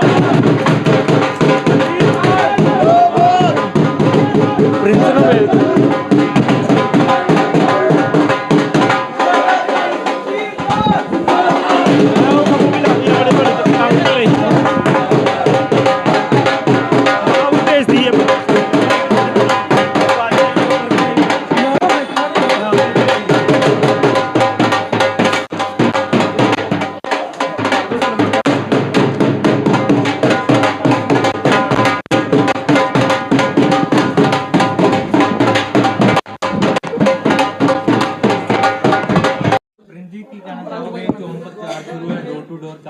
Thank you.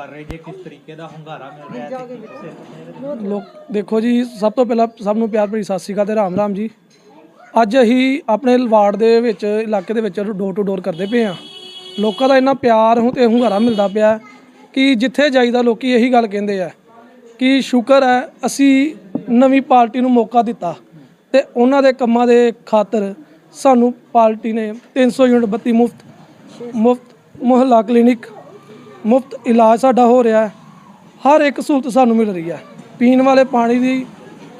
ਰਹੇ ਜੇ ਕਿਸ ਤਰੀਕੇ ਦਾ ਹੁੰਗਾਰਾ ਮਿਲ ਰਿਹਾ ਹੈ ਤੇ ਕੀ- ਲੋਕ ਦੇਖੋ ਜੀ ਸਭ ਤੋਂ ਪਹਿਲਾਂ ਸਭ ਨੂੰ ਪਿਆਰ ਭਰੀ ਸਤਿ ਸ਼੍ਰੀ ਅਕਾਲ ਤੇ ਰਾਮ ਰਾਮ ਜੀ। ਅੱਜ ਅਸੀਂ ਆਪਣੇ ਵਾਰਡ ਦੇ ਵਿੱਚ ਇਲਾਕੇ ਦੇ ਵਿੱਚ ਡੋਰ ਟੂ ਡੋਰ ਕਰਦੇ ਪਏ ਆ ਲੋਕਾਂ ਦਾ ਇੰਨਾ ਪਿਆਰ ਹੁਣ ਤੇ ਹੁੰਗਾਰਾ ਮਿਲਦਾ ਪਿਆ ਕਿ ਜਿੱਥੇ ਜਾਈਦਾ ਲੋਕੀ ਇਹੀ ਗੱਲ ਕਹਿੰਦੇ ਆ ਕਿ ਸ਼ੁਕਰ ਹੈ ਅਸੀਂ ਨਵੀਂ ਪਾਰਟੀ ਨੂੰ ਮੌਕਾ ਦਿੱਤਾ ਤੇ ਉਹਨਾਂ ਦੇ ਕੰਮਾਂ ਦੇ ਖਾਤਰ ਸਾਨੂੰ ਪਾਰਟੀ ਨੇ 300 ਯੂਨਿਟ ਬੱਤੀ ਮੁਫਤ ਮੁਫਤ ਮੁਹੱਲਾ ਕਲੀਨਿਕ ਮੁਫਤ ਇਲਾਜ ਸਾਡਾ ਹੋ ਰਿਹਾ ਹੈ। ਹਰ ਇੱਕ ਸਹੂਲਤ ਸਾਨੂੰ ਮਿਲ ਰਹੀ ਹੈ। ਪੀਣ ਵਾਲੇ ਪਾਣੀ ਦੀ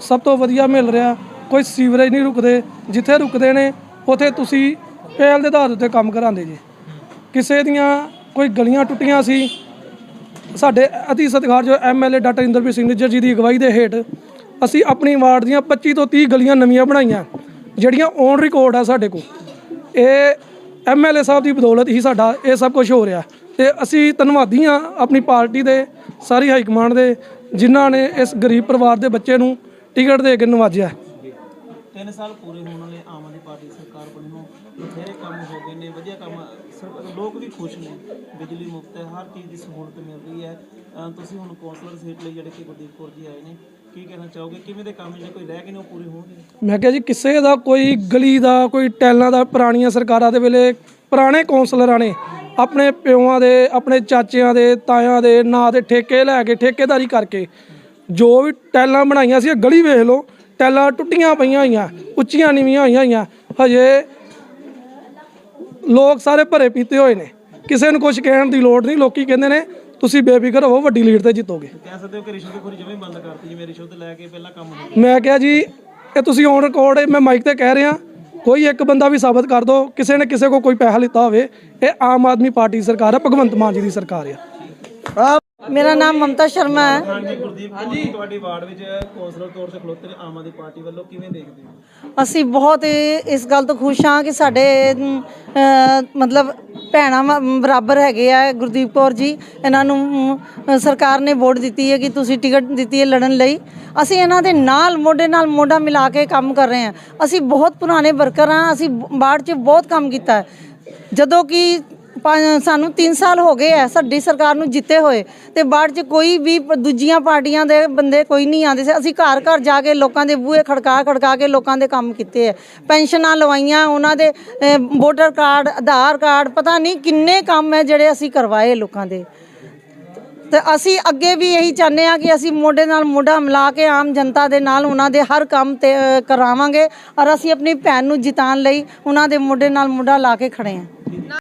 ਸਭ ਤੋਂ ਵਧੀਆ ਮਿਲ ਰਿਹਾ। ਕੋਈ ਸੀਵਰੇਜ ਨਹੀਂ ਰੁਕਦੇ। ਜਿੱਥੇ ਰੁਕਦੇ ਨੇ, ਉਥੇ ਤੁਸੀਂ ਪਹਿਲ ਦੇ ਆਧਾਰ ਉੱਤੇ ਕੰਮ ਕਰਾਉਂਦੇ ਜੀ। ਕਿਸੇ ਦੀਆਂ ਕੋਈ ਗਲੀਆਂ ਟੁੱਟੀਆਂ ਸੀ, ਸਾਡੇ ਅਤੀ ਸਤਿਕਾਰ ਜੋ ਐਮਐਲਏ ਡਾਕਟਰ ਇੰਦਰਪ੍ਰੀਤ ਸਿੰਘ ਨਿੱਜਰ ਜੀ ਦੀ ਅਗਵਾਈ ਦੇ ਹੇਠ ਅਸੀਂ ਆਪਣੀ ਵਾਰਡ ਦੀਆਂ 25 ਤੋਂ 30 ਗਲੀਆਂ ਨਵੀਆਂ ਬਣਾਈਆਂ, ਜਿਹੜੀਆਂ ਔਨ ਰਿਕਾਰਡ ਆ ਸਾਡੇ ਕੋਲ। ਇਹ ਐਮਐਲਏ ਸਾਹਿਬ ਦੀ ਬਦੌਲਤ ਹੀ ਸਾਡਾ ਇਹ ਸਭ ਕੁਝ ਹੋ ਰਿਹਾ। ਤੇ ਅਸੀਂ ਧੰਨਵਾਦੀ ਹਾਂ ਆਪਣੀ ਪਾਰਟੀ ਦੇ ਸਾਰੀ ਹਾਈ ਕਮਾਂਡ ਦੇ ਜਿਨ੍ਹਾਂ ਨੇ ਇਸ ਗਰੀਬ ਪਰਿਵਾਰ ਦੇ ਬੱਚੇ ਨੂੰ ਟਿਕਟ ਦੇ ਕੇ ਨਵਾਜਿਆ। ਤਿੰਨ ਸਾਲ ਪੂਰੇ ਹੋਣ ਵਾਲੇ ਆਮ ਆਦਮੀ ਪਾਰਟੀ ਸਰਕਾਰ ਬਣੀ ਨੂੰ ਬਥੇਰੇ ਕੰਮ ਹੋ ਗਏ ਨੇ ਵਧੀਆ ਕੰਮ ਸਰ- ਲੋਕ ਵੀ ਖੁਸ਼ ਨੇ ਬਿਜਲੀ ਮੁਫਤ ਹੈ ਹਰ ਚੀਜ਼ ਦੀ ਸਹੂਲਤ ਮਿਲ ਰਹੀ ਹੈ। ਅਹ ਤੁਸੀਂ ਹੁਣ ਕੌਂਸਲਰ ਸੀਟ ਲਈ ਜਿਹੜੇ ਕਿ ਗੁਰਦੀਪ ਕੌਰ ਜੀ ਆਏ ਨੇ ਕੀ ਕਹਿਣਾ ਚਾਹੋਗੇ? ਕਿਵੇਂ ਦੇ ਕੰਮ ਜਿਹੜੇ ਕੋਈ ਰਹਿ ਗਏ ਨੇ ਉਹ ਪੂਰੇ ਹੋਣਗੇ? ਮੈਂ ਕਿਹਾ ਜੀ ਕਿਸੇ ਦਾ ਕੋਈ ਗਲੀ ਦਾ ਕੋਈ ਟੈਲਾਂ ਦਾ ਪੁਰਾਣੀਆਂ ਸਰਕਾਰਾਂ ਦੇ ਵੇਲੇ ਪੁਰਾਣੇ ਕੌਂਸਲਰਾਂ ਨੇ ਆਪਣੇ ਪਿਓਆਂ ਦੇ ਆਪਣੇ ਚਾਚਿਆਂ ਦੇ ਤਾਇਆਂ ਦੇ ਨਾਂ ਦੇ ਠੇਕੇ ਲੈ ਕੇ ਠੇਕੇਦਾਰੀ ਕਰਕੇ ਜੋ ਵੀ ਟੈਲਾਂ ਬਣਾਈਆਂ ਸੀ ਇਹ ਗਲੀ ਵੇਖ ਲਓ ਟੈਲਾਂ ਟੁੱਟੀਆਂ ਪਈਆਂ ਹੋਈਆਂ ਉੱਚੀਆਂ ਨੀਵੀਆਂ ਹੋਈਆਂ ਹੋਈਆਂ ਹਜੇ ਲੋਕ ਸਾਰੇ ਭਰੇ ਪੀਤੇ ਹੋਏ ਨੇ। ਕਿਸੇ ਨੂੰ ਕੁਝ ਕਹਿਣ ਦੀ ਲੋੜ ਨਹੀਂ ਲੋਕੀ ਕਹਿੰਦੇ ਨੇ ਤੁਸੀਂ ਬੇਫਿਕਰ ਹੋਵੋ ਵੱਡੀ ਲੀਡ ਤੇ ਜਿੱਤੋਗੇ। ਕਹਿ ਸਕਦੇ ਹੋ ਕਿ ਰਿਸ਼ਵਤਖੋਰੀ ਜਮੇ ਬੰਦ ਕਰਤੀ ਜਿਵੇਂ ਰਿਸ਼ਵਤ ਲੈ ਕੇ ਪਹਿਲਾਂ ਕੰਮ ਹੋ ਮੈਂ ਕਿਹਾ ਜੀ ਇਹ ਤੁਸੀਂ ਔਨ ਰਿਕਾਰਡ ਮੈਂ ਮਾਈਕ ਤੇ ਕਹਿ ਰਿਹਾ। ਕੋਈ ਇੱਕ ਬੰਦਾ ਵੀ ਸਾਬਤ ਕਰ ਦਿਓ ਕਿਸੇ ਨੇ ਕਿਸੇ ਕੋ ਕੋਈ ਪੈਸਾ ਲਿੱਤਾ ਹੋਵੇ, ਇਹ ਆਮ ਆਦਮੀ ਪਾਰਟੀ ਦੀ ਸਰਕਾਰ ਹੈ, ਭਗਵੰਤ ਮਾਨ ਜੀ ਦੀ ਸਰਕਾਰ ਹੈ ਮੇਰਾ ਨਾਮ ਮਮਤਾ ਸ਼ਰਮਾ ਹੈ। ਹਾਂਜੀ ਗੁਰਦੀਪ ਕੌਰ ਜੀ ਤੁਹਾਡੀ ਵਾਰਡ ਵਿੱਚ ਕੌਂਸਲਰ ਤੌਰ ਤੇ ਖਲੋਤੇ ਨੇ ਆਮ ਆਦਮੀ ਪਾਰਟੀ ਵੱਲੋਂ ਕਿਵੇਂ ਦੇਖਦੇ ਹੋ? ਅਸੀਂ ਬਹੁਤ ਇਸ ਗੱਲ ਤੋਂ ਖੁਸ਼ ਹਾਂ ਕਿ ਸਾਡੇ ਮਤਲਬ ਭੈਣਾਂ ਬਰਾਬਰ ਹੈਗੇ ਆ ਗੁਰਦੀਪ ਕੌਰ ਜੀ। ਇਹਨਾਂ ਨੂੰ ਸਰਕਾਰ ਨੇ ਵੋਟ ਦਿੱਤੀ ਹੈ ਕਿ ਤੁਸੀਂ ਟਿਕਟ ਦਿੱਤੀ ਹੈ ਲੜਨ ਲਈ। ਅਸੀਂ ਇਹਨਾਂ ਦੇ ਨਾਲ ਮੋਢੇ ਨਾਲ ਮੋਢਾ ਮਿਲਾ ਕੇ ਕੰਮ ਕਰ ਰਹੇ ਹਾਂ। ਅਸੀਂ ਬਹੁਤ ਪੁਰਾਣੇ ਵਰਕਰ ਹਾਂ ਅਸੀਂ ਬਾੜ 'ਚ ਬਹੁਤ ਕੰਮ ਕੀਤਾ ਹੈ। ਜਦੋਂ ਕਿ ਪੰਜ- ਸਾਨੂੰ 3 ਸਾਲ ਹੋ ਗਏ ਆ ਸਾਡੀ ਸਰਕਾਰ ਨੂੰ ਜਿੱਤੇ ਹੋਏ। ਤੇ ਬਾਅਦ ਚ ਕੋਈ ਵੀ ਪ- ਦੂਜੀਆਂ ਪਾਰਟੀਆਂ ਦੇ ਬੰਦੇ ਕੋਈ ਨਹੀਂ ਆਉਂਦੇ ਸੀ। ਅਸੀਂ ਘਰ ਘਰ ਜਾ ਕੇ ਲੋਕਾਂ ਦੇ ਬੂਹੇ ਖੜਕਾ ਖੜਕਾ ਕੇ ਲੋਕਾਂ ਦੇ ਕੰਮ ਕੀਤੇ ਆ ਪੈਨਸ਼ਨਾਂ ਲਵਾਈਆਂ ਉਹਨਾਂ ਦੇ ਅਹ, ਵੋਟਰ ਕਾਰਡ ਆਧਾਰ ਕਾਰਡ ਪਤਾ ਨਹੀਂ ਕਿੰਨੇ ਕੰਮ ਹੈ ਜਿਹੜੇ ਅਸੀਂ ਕਰਵਾਏ ਲੋਕਾਂ ਦੇ। ਤੇ ਅਸੀਂ ਅੱਗੇ ਵੀ ਇਹੀ ਚਾਹੁੰਦੇ ਆ ਕਿ ਅਸੀਂ ਮੋਢੇ ਨਾਲ ਮੋਢਾ ਮਿਲਾ ਕੇ ਆਮ ਜਨਤਾ ਦੇ ਨਾਲ ਉਹਨਾਂ ਦੇ ਹਰ ਕੰਮ ਤੇ ਅਹ, ਕਰਾਵਾਂਗੇ। ਔਰ ਅਸੀਂ ਆਪਣੀ ਭੈਣ ਨੂੰ ਜਿਤਾਉਣ ਲਈ ਉਹਨਾਂ ਦੇ ਮੋਢੇ ਨਾਲ ਮੋਢਾ ਲਾ ਕੇ ਖੜੇ ਹਾਂ।